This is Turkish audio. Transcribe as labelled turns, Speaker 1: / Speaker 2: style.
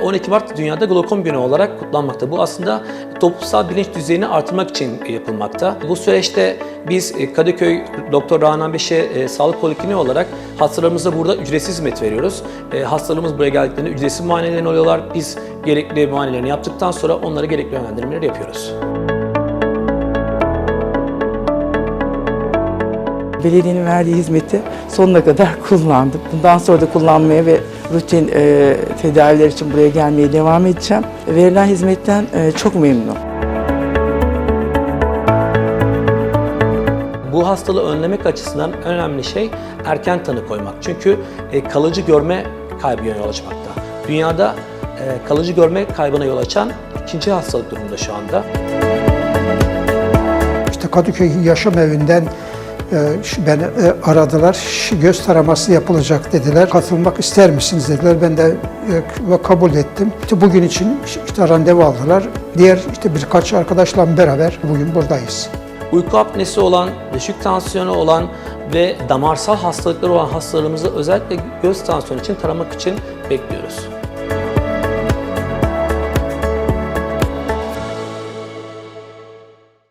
Speaker 1: 12 Mart dünyada glokom günü olarak kutlanmakta. Bu aslında toplumsal bilinç düzeyini artırmak için yapılmakta. Bu süreçte biz e, Kadıköy Doktor Rana Beşe e, Sağlık Polikliniği olarak hastalarımıza burada ücretsiz hizmet veriyoruz. E, hastalarımız buraya geldiklerinde ücretsiz muayenelerini oluyorlar. Biz gerekli muayenelerini yaptıktan sonra onlara gerekli yönlendirmeleri yapıyoruz.
Speaker 2: Belediyenin verdiği hizmeti sonuna kadar kullandım. Bundan sonra da kullanmaya ve rutin e, tedaviler için buraya gelmeye devam edeceğim. Verilen hizmetten e, çok memnunum.
Speaker 1: Bu hastalığı önlemek açısından en önemli şey erken tanı koymak. Çünkü e, kalıcı görme kaybına yol açmakta. Dünyada e, kalıcı görme kaybına yol açan ikinci hastalık durumunda şu anda.
Speaker 3: İşte Kadıköy Yaşam Evi'nden beni e, aradılar. Göz taraması yapılacak dediler. Katılmak ister misiniz dediler. Ben de e, kabul ettim. İşte bugün için işte randevu aldılar. Diğer işte birkaç arkadaşla beraber bugün buradayız.
Speaker 1: Uyku apnesi olan, düşük tansiyonu olan ve damarsal hastalıkları olan hastalarımızı özellikle göz tansiyonu için taramak için bekliyoruz.